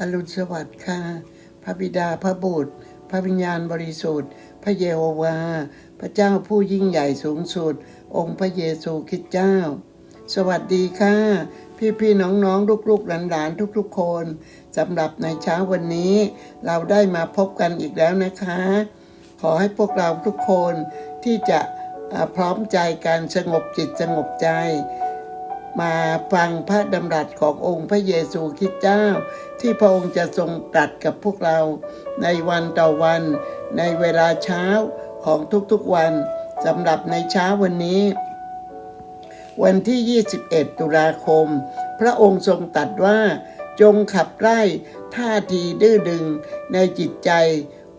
อรุณสวัสดิ์ค่ะ พระบิดาพระบุตร พระวิญญาณบริสุทธิ์ พระเยโฮวา พระเจ้าผู้ยิ่งใหญ่สูงสุด องค์พระเยซูคริสต์เจ้า สวัสดีค่ะ พี่พี่ๆน้องๆลูกๆหลานๆทุกๆ คนสำหรับในเช้าวันนี้ เราได้มาพบกันอีกแล้วนะคะ ขอให้พวกเราทุกคนที่จะพร้อมใจกันสงบจิตสงบใจ มาฟังพระดำรัสขององค์พระเยซูคริสต์เจ้า ที่พระองค์จะทรงตรัสกับพวกเรา ในวันต่อวัน ในเวลาเช้าของทุกๆวันสำหรับในเช้าวันนี้ วันที่ 21 ตุลาคม พระองค์ทรงตรัสว่า จงขับไล่ท่าทีดื้อดึงในจิตใจ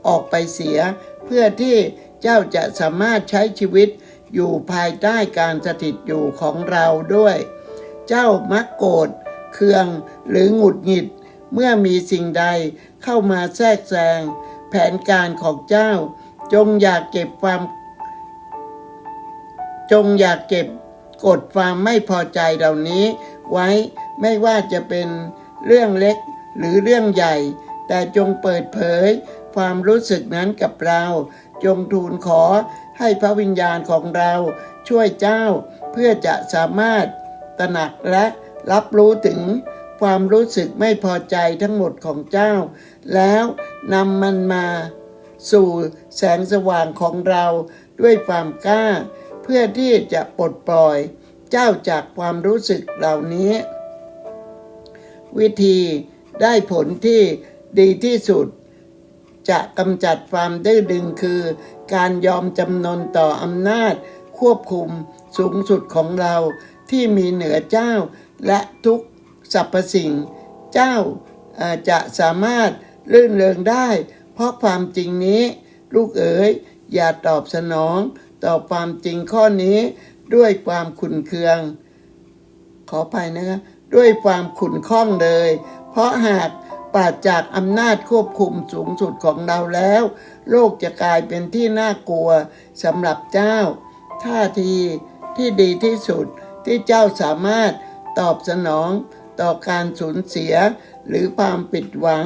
ออกไปเสีย เพื่อที่เจ้าจะสามารถใช้ชีวิตอยู่ภายใต้การสถิตอยู่ของเราด้วย เจ้ามักโกรธเคืองหรือหงุดหงิด เมื่อมีสิ่งใดเข้ามาแทรกแซงแผนการของเจ้า จงอยากเก็บความ จงอยากเก็บกดความไม่พอใจเหล่านี้ ไว้ไม่ว่าจะเป็นเรื่องเล็กหรือเรื่องใหญ่ แต่จงเปิดเผย ความรู้สึกนั้นกับเรา จงทูลขอให้พระวิญญาณของเราช่วยเจ้าเพื่อจะสามารถ ตระหนักและรับรู้ถึงความรู้สึกไม่พอใจทั้งหมดของเจ้า แล้วนำมันมาสู่แสงสว่างของเราด้วยความกล้า เพื่อที่จะปลดปล่อยเจ้าจากความรู้สึกเหล่านี้ วิธีได้ผลที่ดีที่สุด จะกำจัดความดื้อดึงคือ การยอมจำนนต่ออำนาจควบคุมสูงสุดของเรา ที่มีเหนือเจ้า และทุกสรรพสิ่ง เจ้าจะสามารถลื่นเริงได้ เพราะความจริงนี้ ลูกเอ๋ยอย่าตอบสนองต่อความจริงข้อนี้ด้วยความขุนเคือง ขอไปนะคะด้วยความขุนข้องเลย เพราะหากปราศจากอำนาจควบคุมสูงสุดของเราแล้ว โลกจะกลายเป็นที่น่ากลัวสำหรับเจ้า ท่าทีที่ดีที่สุด ที่เจ้าสามารถตอบสนองต่อการสูญเสียหรือความผิดหวัง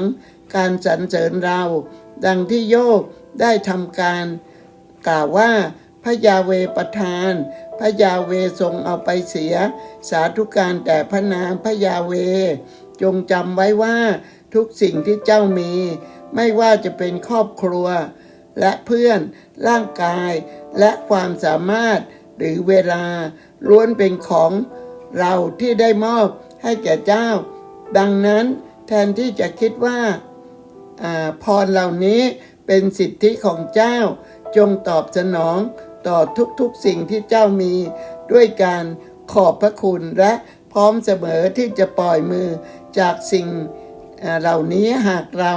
การสรรเสริญเรา ดังที่โยบได้ทำการกล่าวว่าพระยาเวประทาน พระยาเวทรงเอาไปเสีย สาธุการแต่พระนามพระยาเว จงจำไว้ว่าทุกสิ่งที่เจ้ามี ไม่ว่าจะเป็นครอบครัว และเพื่อนร่างกายและความสามารถ หรือเวลาล้วนเป็นของเราที่ได้มอบให้แก่เจ้า ดังนั้นแทนที่จะคิดว่าพรเหล่านี้เป็นสิทธิของเจ้า จงตอบสนองต่อทุกๆสิ่งที่เจ้ามี ด้วยการขอบพระคุณและพร้อมเสมอที่จะปล่อยมือจากสิ่งเหล่านี้หากเรา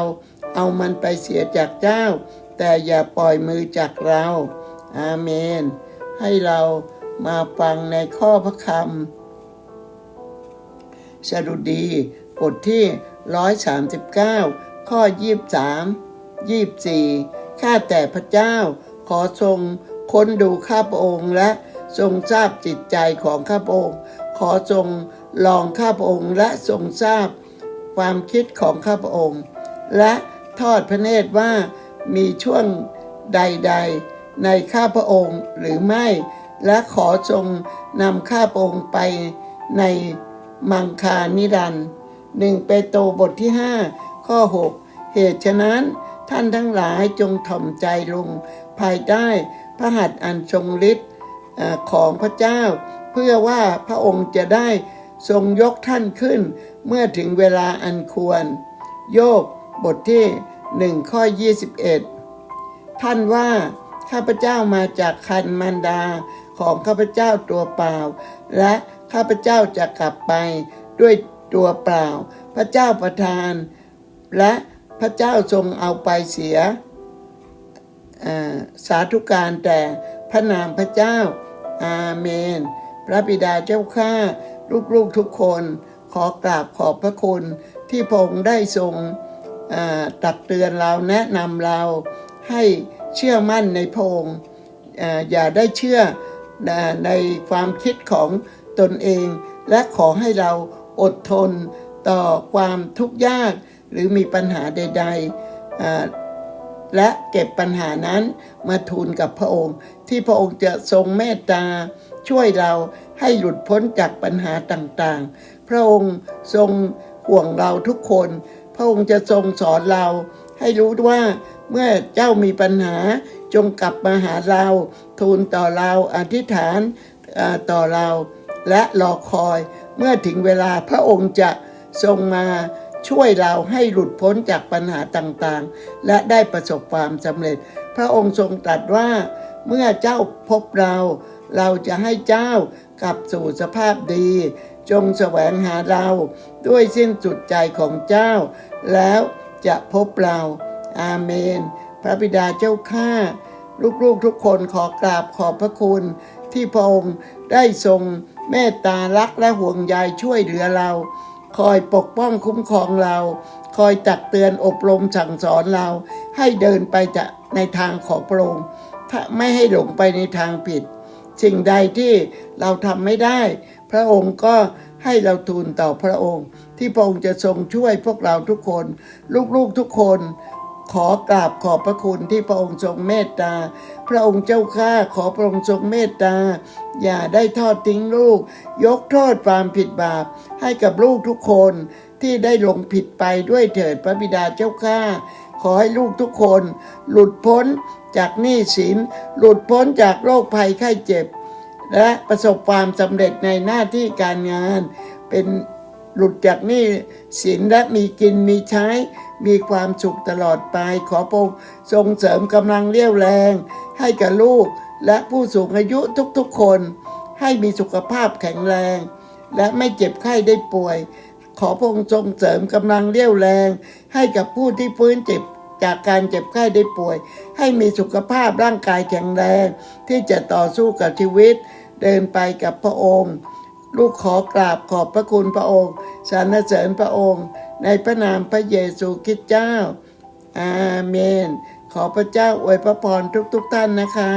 เอามันไปเสียจากเจ้า แต่อย่าปล่อยมือจากเรา อาเมน ให้เรามาฟังในข้อพระคำสดุดีบทที่ 139 ข้อ 23 24 ข้าแต่พระเจ้า ขอทรงค้นดูข้าพระองค์และทรงทราบจิตใจของข้าพระองค์ ขอทรงลองข้าพระองค์และทรงทราบความคิดของข้าพระองค์ และทอดพระเนตรว่ามีช่วงใด ๆ ในข้าพระองค์หรือไม่ และขอทรงนำข้าพระองค์ไปในมังคานิรันหนึ่งเปโตรบทที่ 5 ข้อ 6 เหตุฉะนั้นท่านทั้งหลายจงถ่อมใจลง ภายใต้พระหัตถ์อันทรงฤทธิ์ของพระเจ้า เพื่อว่าพระองค์จะได้ทรงยกท่านขึ้นเมื่อถึงเวลาอันควร โยบบทที่ 1 ข้อ 21 ท่านว่า ข้าพเจ้ามาจากคันมารดาของข้าพเจ้าตัวเปล่า และข้าพเจ้าจะกลับไปด้วยตัวเปล่า พระเจ้าประทาน และพระเจ้าทรงเอาไปเสียสาธุการแต่พระนามพระเจ้า อาเมน พระบิดาเจ้าข้าลูกๆทุกคนขอกราบขอบพระคุณที่พงได้ทรงตักเตือนเราแนะนำเราให้ เชื่อมั่นในพระองค์อย่าได้เชื่อในความคิดของตนเอง และขอให้เราอดทนต่อความทุกข์ยากหรือมีปัญหาใด ๆ และเก็บปัญหานั้นมาทูลกับพระองค์ ที่พระองค์จะทรงเมตตา ช่วยเราให้หลุดพ้นจากปัญหาต่างๆ พระองค์ทรงห่วงเราทุกคน พระองค์จะทรงสอนเรา ให้รู้ว่าเมื่อเจ้ามีปัญหาจงกลับมาหาเราทูลต่อเราอธิษฐานต่อเราและรอคอยเมื่อถึงเวลาพระองค์จะทรงมาช่วยเราให้หลุดพ้นจากปัญหาต่างๆ และได้ประสบความสำเร็จ พระองค์ทรงตรัสว่า เมื่อเจ้าพบเรา เราจะให้เจ้ากลับสู่สภาพดี จงแสวงหาเราด้วยสิ้นสุดใจของเจ้า แล้ว จะพบเรา อาเมน พระบิดาเจ้าข้าลูกๆทุกคนขอกราบขอบพระคุณ ที่พระองค์ได้ทรงเมตตารักและห่วงใยช่วยเหลือเรา คอยปกป้องคุ้มครองเรา คอยตักเตือนอบรมสั่งสอนเรา ให้เดินไปจะในทางของพระองค์ไม่ให้หลงไปในทางผิด สิ่งใดที่เราทำไม่ได้ พระองค์ก็ ให้เราทูลต่อพระองค์ ที่พระองค์จะทรงช่วยพวกเราทุกคน ลูกๆทุกคนขอกราบขอบพระคุณที่พระองค์ทรงเมตตา พระองค์เจ้าข้าขอพระองค์ทรงเมตตา อย่าได้ทอดทิ้งลูก ยกโทษความผิดบาป ให้กับลูกทุกคนที่ได้ลงผิดไปด้วยเถิดพระบิดาเจ้าข้า ขอให้ลูกทุกคน หลุดพ้นจากหนี้สิน หลุดพ้นจากโรคภัยไข้เจ็บ และประสบความสำเร็จในหน้าที่การงาน เป็นหลุดจากหนี้สินและมีกินมีใช้ มีความสุขตลอดไป ขอพระองค์ทรงเสริมกำลังเรี่ยวแรง ให้กับลูกและผู้สูงอายุทุกๆคน ให้มีสุขภาพแข็งแรง และไม่เจ็บไข้ได้ป่วย ขอพระองค์ทรงเสริมกำลังเรี่ยวแรง ให้กับผู้ที่ฟื้นเจ็บ จากการเจ็บไข้ได้ป่วย ให้มีสุขภาพร่างกายแข็งแรง ที่จะต่อสู้กับชีวิต เดินไปกับพระองค์ ลูกขอกราบขอบพระคุณพระองค์สรรเสริญพระองค์ ในพระนามพระเยซูคริสต์เจ้า อาเมน ขอพระเจ้าอวยพระพรทุกๆทท่านนะคะ